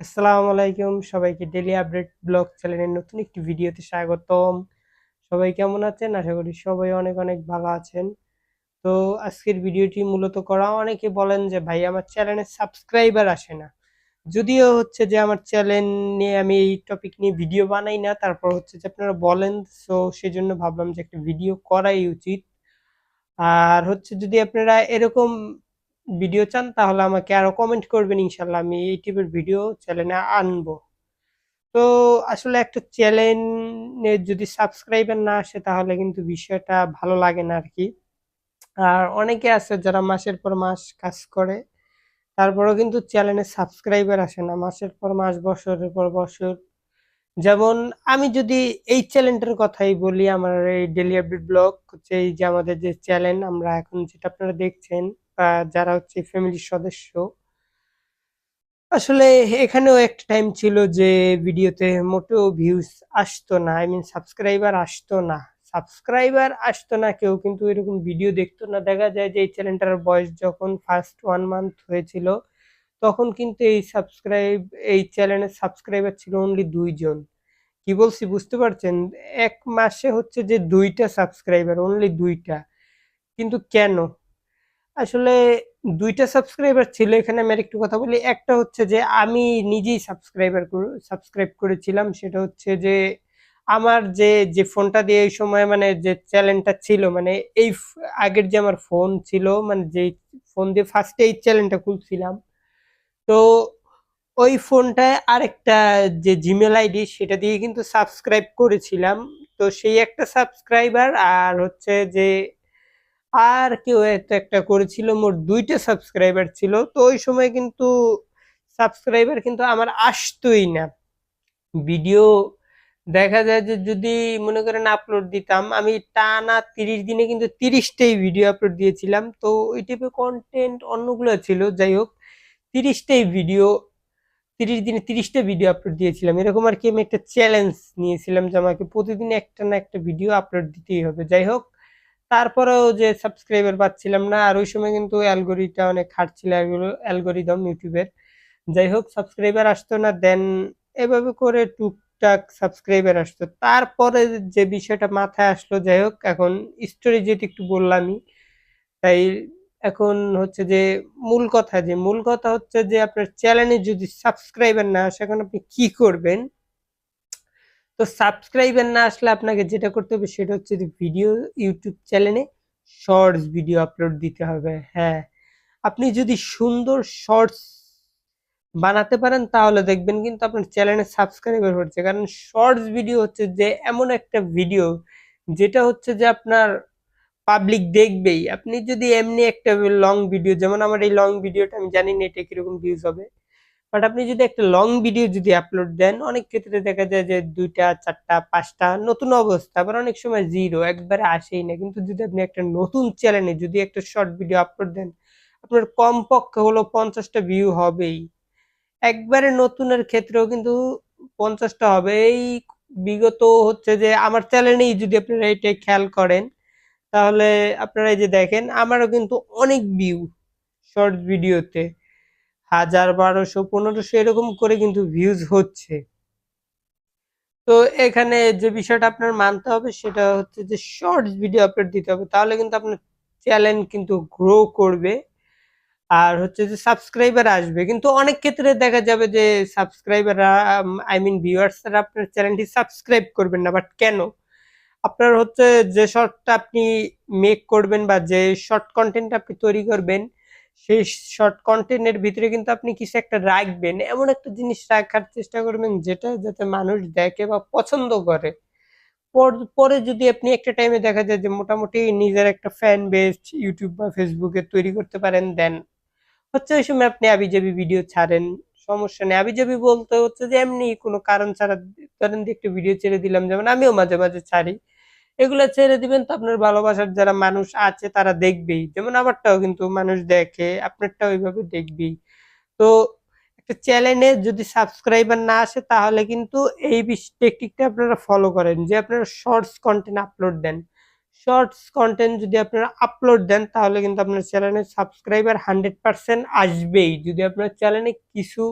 আসসালামু আলাইকুম। সবাইকে ডেলি আপডেট ব্লগ চ্যানেলের নতুন একটি ভিডিওতে স্বাগতম। সবাই কেমন আছেন? আশা করি সবাই অনেক অনেক ভালো আছেন। তো আজকের ভিডিওটি মূলত করা, অনেকে বলেন যে, ভাই, আমার চ্যানেলে সাবস্ক্রাইবার আসে না। যদিও হচ্ছে যে, আমার চ্যানেল নিয়ে আমি এই টপিক নিয়ে ভিডিও বানাই না। তারপর হচ্ছে যে, আপনারা বলেন সো সেজন্য ভাবলাম যে, একটা ভিডিও করাই উচিত। আর হচ্ছে যদি আপনারা এরকম ভিডিও চান, তাহলে আমাকে আরও কমেন্ট করবেন ইনশাল্লাহ আমি এই টাইপের ভিডিও চ্যানেলে আনব। তো আসলে একটা চ্যানেলে যদি সাবস্ক্রাইবার না আসে, তাহলে কিন্তু বিষয়টা ভালো লাগে না আর কি আর অনেকে আছে যারা মাসের পর মাস কাজ করে, তারপরেও কিন্তু চ্যানেলে সাবস্ক্রাইবার আসে না, মাসের পর মাস, বছরের পর বছর। যেমন আমি যদি এই চ্যানেলটার কথাই বলি, আমার এই ডেলি আপডেট ব্লগ হচ্ছে এই যে আমাদের যে চ্যানেল আমরা এখন যেটা আপনারা দেখছেন যারা হচ্ছে ফ্যামিলির সদস্য। আসলে এখানেও একটা টাইম ছিল যে ভিডিওতে মোটেও ভিউজ আসতো না আই মিন সাবস্ক্রাইবার আসতো না। সাবস্ক্রাইবার আসতো না, কেউ কিন্তু এরকম ভিডিও দেখতো না। দেখা যায় যে এই চ্যানেলটার বয়স যখন ফার্স্ট ওয়ান মান্থ হয়েছিল, তখন কিন্তু এই সাবস্ক্রাইব এই চ্যানেলের সাবস্ক্রাইবার ছিল অনলি দুইজন। কি বলছি, বুঝতে পারছেন? এক মাসে হচ্ছে যে দুইটা সাবস্ক্রাইবার অনলি দুইটা। কিন্তু কেন? আসলে দুইটা সাবস্ক্রাইবার ছিল, এখানে আমি একটু কথা বলি। একটা হচ্ছে যে, আমি নিজেই সাবস্ক্রাইবার সাবস্ক্রাইব করেছিলাম। সেটা হচ্ছে যে, আমার যে যে ফোনটা দিয়ে এই সময় মানে যে চ্যানেলটা ছিল মানে এই আগের যে আমার ফোন ছিল মানে যে ফোন দিয়ে ফার্স্টে এই চ্যানেলটা খুলছিলাম। তো ওই ফোনটায় আরেকটা যে জিমেল আইডি সেটা দিয়ে কিন্তু সাবস্ক্রাইব করেছিলাম। তো সেই একটা সাবস্ক্রাইবার আর হচ্ছে যে আর কেউ একটা একটা করেছিল, মোট দুইটা সাবস্ক্রাইবার ছিল। তো ওই সময় কিন্তু সাবস্ক্রাইবার কিন্তু আমার আসতোই না। ভিডিও দেখা যায় যে যদি মনে করেন আপলোড দিতাম, আমি টানা তিরিশ দিনে কিন্তু তিরিশটাই ভিডিও আপলোড দিয়েছিলাম। তো ওই টাইপের কন্টেন্ট অন্যগুলো ছিল, যাই হোক, তিরিশটাই ভিডিও তিরিশ দিনে তিরিশটা ভিডিও আপলোড দিয়েছিলাম। এরকম আর কি আমি একটা চ্যালেঞ্জ নিয়েছিলাম যে আমাকে প্রতিদিন একটা না একটা ভিডিও আপলোড দিতেই হবে। যাই হোক তারপরেও যে সাবস্ক্রাইবার পাচ্ছিলাম না, আর ওই সময় কিন্তু অ্যালগোরিটা অনেক খাটছিল অ্যালগোরিদম ইউটিউবের। যাই হোক সাবস্ক্রাইবার আসতো না দেন এভাবে করে টুকটাক সাবস্ক্রাইবার আসতো। তারপরে যে বিষয়টা মাথায় আসলো, যাই হোক, এখন স্টোরি যেহেতু একটু বললামই, তাই এখন হচ্ছে যে মূল কথা যে, মূল কথা হচ্ছে যে, আপনার চ্যানেলে যদি সাবস্ক্রাইবার না আসে, এখন আপনি কি করবেন? তো সাবস্ক্রাইবার না আসলে আপনাকে যেটা করতে হবে সেটা হচ্ছে ভিডিও ইউটিউব চ্যানেলে শর্টস ভিডিও আপলোড দিতে হবে হ্যাঁ। আপনি যদি সুন্দর শর্টস বানাতে পারেন তাহলে দেখবেন কিন্তু আপনার চ্যানেলে সাবস্ক্রাইবার হচ্ছে। কারণ শর্টস ভিডিও হচ্ছে যে এমন একটা ভিডিও যেটা হচ্ছে যে আপনার পাবলিক দেখবেই। আপনি যদি এমনি একটা লং ভিডিও যেমন আমার এই লং ভিডিওটা আমি জানি না এটা কীরকম ভিউজ হবে। বাট আপনি যদি একটা লং ভিডিও যদি আপলোড দেন, অনেক ক্ষেত্রে দেখা যায় যে দুইটা, চারটা, পাঁচটা নতুন অবস্থা, আবার অনেক সময় জিরো একবারে আসেই না। কিন্তু যদি আপনি একটা নতুন চ্যানেলে যদি একটা শর্ট ভিডিও আপলোড দেন, আপনার কমপক্ষে হলো পঞ্চাশটা ভিউ হবেই। একবারে নতুনের ক্ষেত্রেও কিন্তু পঞ্চাশটা হবে। এই বিগত হচ্ছে যে আমার চ্যানেলেই যদি আপনারা এটা খেয়াল করেন, তাহলে আপনারা এই যে দেখেন, আমারও কিন্তু অনেক ভিউ শর্ট ভিডিওতে হাজার বারোশো, পনেরোশো এরকম করে কিন্তু ভিউজ হচ্ছে। তো এখানে যে বিষয়টা আপনার মানতে হবে সেটা হচ্ছে যে শর্টস ভিডিও আপলোড দিতে হবে, তাহলে কিন্তু আপনার চ্যানেল কিন্তু গ্রো করবে। আর হচ্ছে যে সাবস্ক্রাইবার আসবে, কিন্তু অনেক ক্ষেত্রে দেখা যাবে যে সাবস্ক্রাইবাররা আই মিন ভিউয়ার্সরা আপনার চ্যানেলটি সাবস্ক্রাইব করবেন না বাট কেন? আপনার হচ্ছে যে শর্টটা আপনি মেক করবেন বা যে শর্ট কন্টেন্ট আপনি তৈরি করবেন সেই শর্ট কন্টেন্টের ভিতরে কিন্তু আপনি কিছু একটা রাখবেন, এমন একটা জিনিস রাখার চেষ্টা করবেন যেটা যাতে মানুষ দেখে বা পছন্দ করে। পর- যদি আপনি একটা টাইমে দেখা যায় যে মোটামুটি নিজের একটা ফ্যান বেস ইউটিউব বা ফেসবুকে তৈরি করতে পারেন দেন হচ্ছে ওই সময় আপনি আবিজাবি ভিডিও ছাড়েন, সমস্যা নেই। আবিজাবি বলতে হচ্ছে যে এমনি কোনো কারণ ছাড়া, ধরেন একটা ভিডিও ছেড়ে দিলাম, যেমন আমিও মাঝে মাঝে ছাড়ি। এগুলো ছেড়ে দিবেন তো আপনার ভালোবাসার যারা মানুষ আছে তারা দেখবেই। যেমন আমারটাও কিন্তু মানুষ দেখে, আপনারটাও ওইভাবে দেখবেই। তো একটা চ্যানেলে যদি সাবস্ক্রাইবার না আসে তাহলে কিন্তু এই টেকনিকটা আপনারা ফলো করেন, যে আপনারা শর্টস কন্টেন্ট আপলোড দেন। শর্টস কন্টেন্ট যদি আপনারা আপলোড দেন তাহলে কিন্তু আপনার চ্যানেলে সাবস্ক্রাইবার হান্ড্রেড পার্সেন্ট আসবেই। যদি আপনার চ্যানেলে কিছু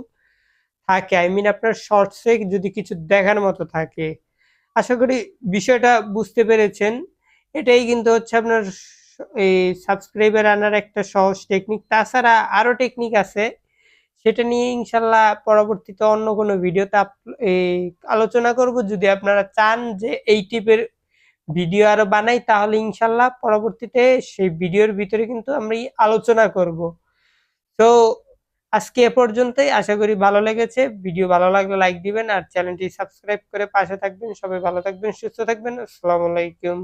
থাকে আই মিন আপনার শর্টসে যদি কিছু দেখার মতো থাকে। আশা করি বিষয়টা বুঝতে পেরেছেন। এটাই কিন্তু হচ্ছে আপনার এই সাবস্ক্রাইবার আনার একটা সহজ টেকনিক তাছাড়া আরও টেকনিক আছে। সেটা নিয়ে ইনশাল্লাহ পরবর্তীতে অন্য কোনো ভিডিওতে আলোচনা করব। যদি আপনারা চান যে এই টিপের ভিডিও আরও বানাই, তাহলে ইনশাল্লাহ পরবর্তীতে সেই ভিডিওর ভিতরে কিন্তু আমরা আলোচনা করব। তো আজকে এ পর্যন্তই। আশা করি ভালো লেগেছে। ভিডিও ভালো লাগলে লাইক দিবেন আর চ্যানেলটি সাবস্ক্রাইব করে পাশে থাকবেন। সবাই ভালো থাকবেন, সুস্থ থাকবেন। আসসালামু আলাইকুম।